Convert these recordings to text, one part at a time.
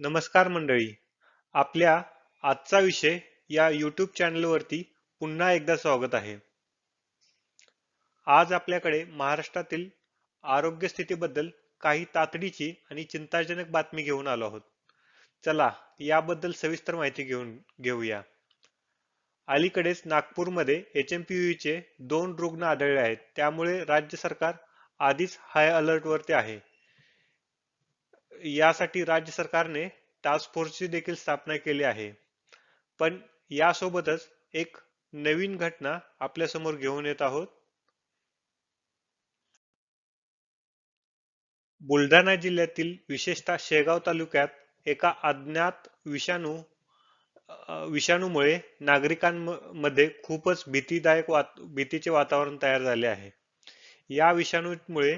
नमस्कार मंडळी. आपल्या आजचा विषय या यूट्यूब चॅनलवरती पुन्हा एकदा स्वागत आहे. आज आपल्याकडे महाराष्ट्रातील आरोग्य स्थितीबद्दल काही तातडीची आणि चिंताजनक बातमी घेऊन आलो आहोत. चला याबद्दल सविस्तर माहिती घेऊन घेऊया. अलीकडेच नागपूरमध्ये एच एम पी चे दोन रुग्ण आढळले आहेत. त्यामुळे राज्य सरकार आधीच हाय अलर्टवरती आहे. यासाठी राज्य सरकारने टास्क फोर्सची देखील स्थापना केली आहे. पण यासोबतच एक नवीन घटना आपल्यासमोर घेऊन येत आहोत. बुलढाणा जिल्ह्यातील विशेषतः शेगाव तालुक्यात एका अज्ञात विषाणू विषाणूमुळे नागरिकांमध्ये खूपच भीतीदायक वात भीतीचे वातावरण तयार झाले आहे. या विषाणूमुळे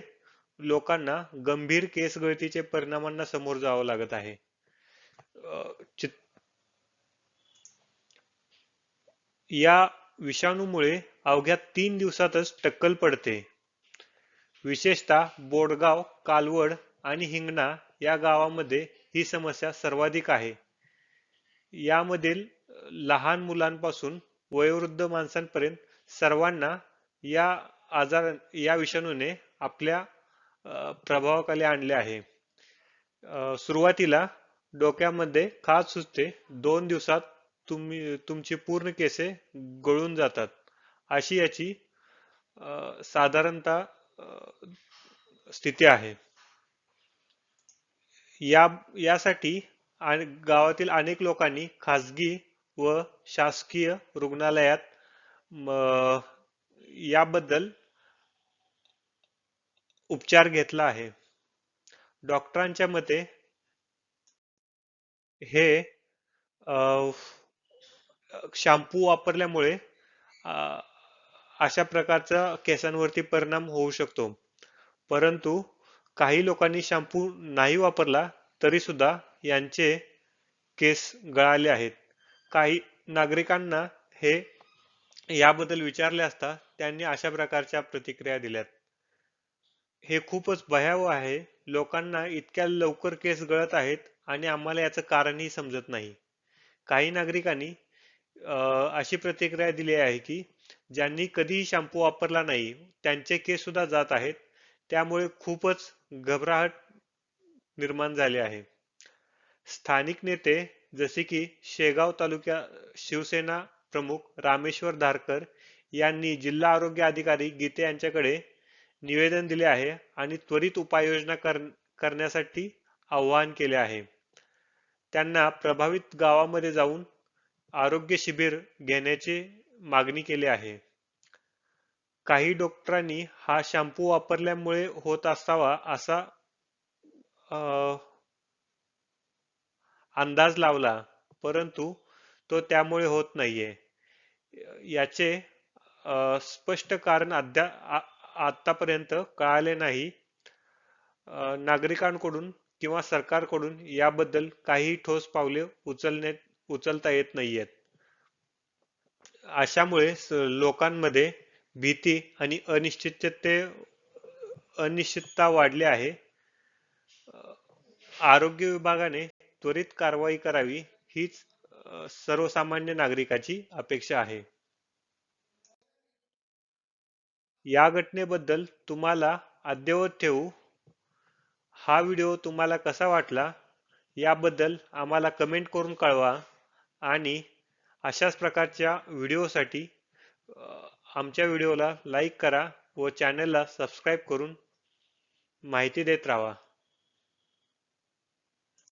लोकांना गंभीर केस गळतीचे परिणामांना समोर जावं लागत आहे. चित- या विषाणूमुळे अवघ्या तीन दिवसातच टक्कल पडते. विशेषतः बोडगाव कालवड आणि हिंगणा या गावामध्ये ही समस्या सर्वाधिक आहे. यामधील लहान मुलांपासून वयोवृद्ध माणसांपर्यंत सर्वांना या आजार या विषाणूने आपल्या प्रभावाखाली आणले आहे. सुरुवातीला डोक्यामध्ये खाज सुचते दोन दिवसात तुम्ही तुमची पूर्ण केसे गळून जातात. अशी याची साधारणतः स्थिती आहे. या यासाठी आणि गावातील अनेक लोकांनी खाजगी व शासकीय रुग्णालयात याबद्दल उपचार घेतला आहे. डॉक्टरांच्या मते हे शॅम्पू वापरल्यामुळे अ, अशा प्रकारचा केसांवरती परिणाम होऊ शकतो. परंतु काही लोकांनी शॅम्पू नाही वापरला तरी सुद्धा यांचे केस गळाले आहेत. काही नागरिकांना हे याबद्दल विचारले असता त्यांनी अशा प्रकारच्या प्रतिक्रिया दिल्यात. हे खूपच भयावह आहे. लोकांना इतक्या लवकर केस गळत आहेत आणि आम्हाला याचं कारणही समजत नाही. काही नागरिकांनी अशी प्रतिक्रिया दिली आहे की ज्यांनी कधीही शॅम्पू वापरला नाही त्यांचे केस सुद्धा जात आहेत. त्यामुळे खूपच घबराहट निर्माण झाली आहे. स्थानिक नेते जसे की शेगाव तालुक्या शिवसेना प्रमुख रामेश्वर धारकर यांनी जिल्हा आरोग्य अधिकारी गीते यांच्याकडे निवेदन दिले आहे आणि त्वरित उपाययोजना कर करण्यासाठी आवाहन केले आहे. त्यांना प्रभावित गावामध्ये जाऊन आरोग्य शिबिर घेण्याची मागणी केली आहे. काही डॉक्टरांनी हा शॅम्पू वापरल्यामुळे होत असावा असा अंदाज लावला परंतु तो त्यामुळे होत नाहीये. याचे स्पष्ट कारण अद्याप आतापर्यंत कळाले नाही. नागरिकांकडून किंवा सरकारकडून याबद्दल काही ठोस पावले उचलण्यात उचलता येत नाहीयेत. अशामुळे लोकांमध्ये भीती आणि अनिश्चितते अनिश्चितता वाढली आहे. आरोग्य विभागाने त्वरित कारवाई करावी हीच सर्वसामान्य नागरिकाची अपेक्षा आहे. या घटनेबद्दल तुम्हाला अद्यवत ठेवू. हा व्हिडिओ तुम्हाला कसा वाटला याबद्दल आम्हाला कमेंट करून कळवा आणि अशाच प्रकारच्या व्हिडिओसाठी आमच्या व्हिडिओला लाईक करा व चॅनलला सबस्क्राईब करून माहिती देत राहा.